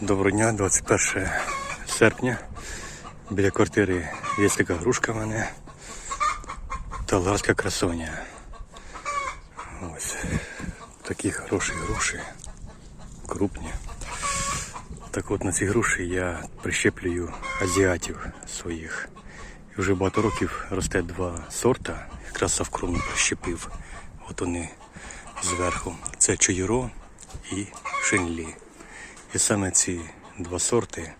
Доброго дня, 21 серпня. Біля квартири є така грушка в мене. Талгарська красоня. Ось. Такі хороші груші. Крупні. Так от на ці груші я прищеплюю азіатів своїх. І вже багато років росте два сорта. Якраз совкровно прищепив. От вони зверху. Це чуєро і шинлі. І саме ці два сорти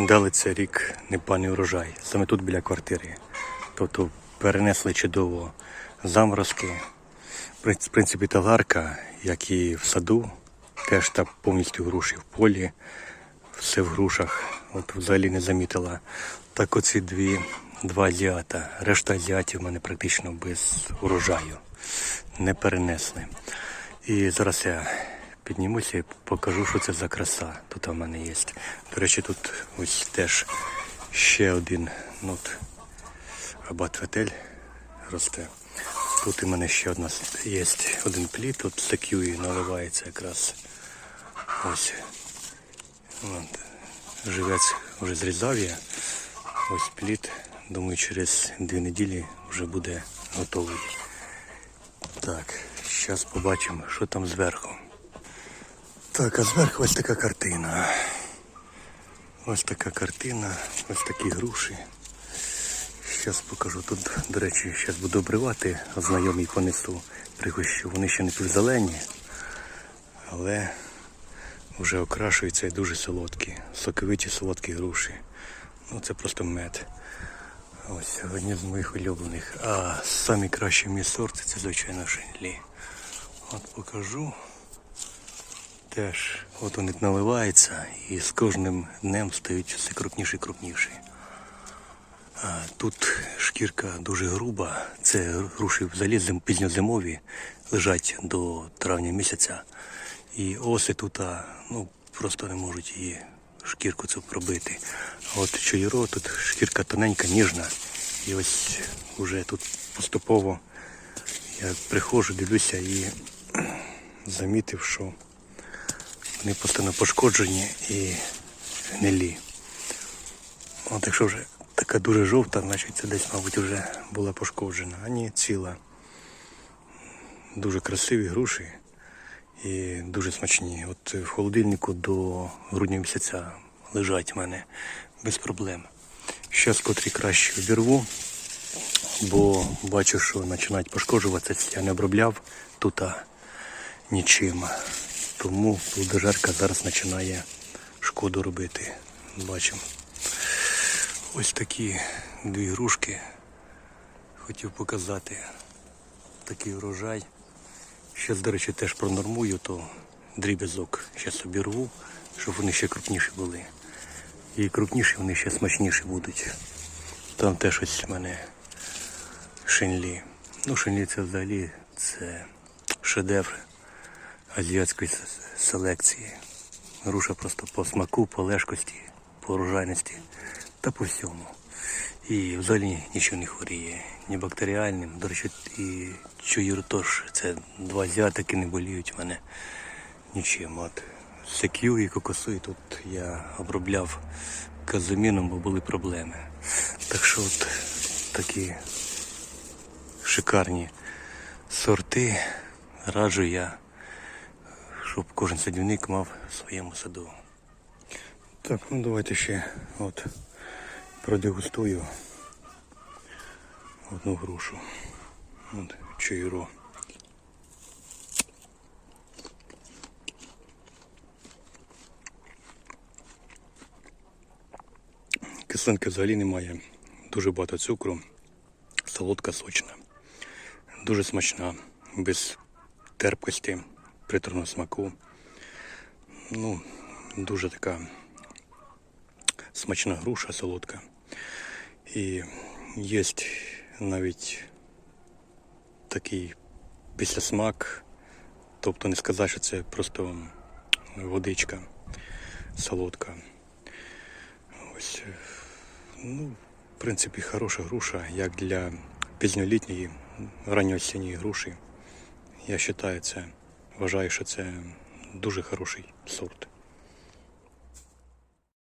дали це рік непаний урожай. Саме тут біля квартири. Тобто перенесли чудово заморозки. В принципі, таларка, як і в саду, теж так повністю груші в полі, все в грушах. От взагалі не замітила. Так оці дві, два азіата. Решта азіатів в мене практично без урожаю. Не перенесли. І зараз я піднімуся і покажу, що це за краса. Тут у мене є. До речі, тут ось теж ще один ну, от, абатветель росте. Тут у мене ще одна є один плід, тут секюї наливається якраз. Ось. От. Живець вже зрізав я. Ось плід. Думаю, через дві неділі вже буде готовий. Так, зараз побачимо, що там зверху. Так, а зверху ось така картина. Ось така картина, ось такі груші. Зараз покажу. Тут, до речі, зараз буду обривати, а знайомий понесу пригощу. Вони ще не тут зелені, але вже окрашуються і дуже солодкі. Соковиті солодкі груші. Ну це просто мед. Ось одні з моїх улюблених. А самі кращі мій сорт це звичайно шинлі. От покажу. Теж от вони наливаються і з кожним днем стають все крупніші і крупніші. Тут шкірка дуже груба. Це груші взагалі зим, пізньозимові лежать до травня місяця. І оси тут ну, просто не можуть її шкірку цю пробити. А от чуєро, тут шкірка тоненька, ніжна. І ось вже тут поступово я приходжу, дивлюся і замітив, що вони постійно пошкоджені і гнилі. От якщо вже така дуже жовта, значить це десь, мабуть, вже була пошкоджена. А ні, ціла. Дуже красиві груші і дуже смачні. От в холодильнику до грудня місяця лежать в мене без проблем. Зараз котрі краще обірву, бо бачу, що починають пошкоджуватися. Я не обробляв тут нічим. Тому плодожерка зараз починає шкоду робити. Бачимо. Ось такі дві грушки. Хотів показати такий урожай. Зараз, до речі, теж пронормую, то дріб'язок зараз обірву, щоб вони ще крупніші були. І крупніші вони ще смачніші будуть. Там теж ось в мене шинлі. Ну, шинлі це взагалі це шедевр азіатської селекції. Груша просто по смаку, по лежкості, по урожайності та по всьому. І взагалі нічого не хворіє. Ні бактеріальним. До речі, і чуєру теж. Це два азіатики не боліють в мене нічим. От секю і кокосу, тут я обробляв казуміном, бо були проблеми. Так що от такі шикарні сорти раджу я, щоб кожен садівник мав в своєму саду. Так, ну давайте ще от продегустую одну грушу. От чайро. Кислинки взагалі немає. Дуже багато цукру. Солодка сочна. Дуже смачна, без терпкості, приторного смаку. Ну, дуже така смачна груша, солодка. І є навіть такий післясмак. Тобто не сказати, що це просто водичка солодка. Ось, е, ну, в принципі, хороша груша, як для пізньолітньої, ранньоосінньої груші. Я вважаю це, вважаю, що це дуже хороший сорт.